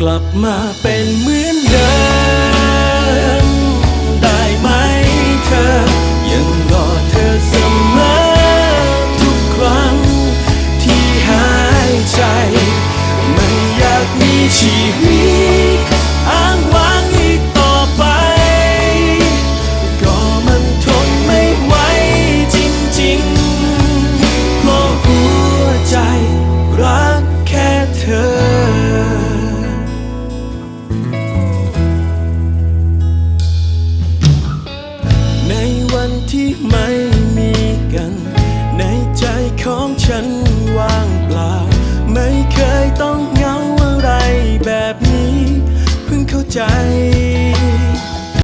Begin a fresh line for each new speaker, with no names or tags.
กลับมาเป็นเหมือนเดิม ที่ไม่มีกัน ในใจของฉันว่างเปล่า ไม่เคยต้องเหงาอะไรแบบนี้ เพิ่งเข้าใจ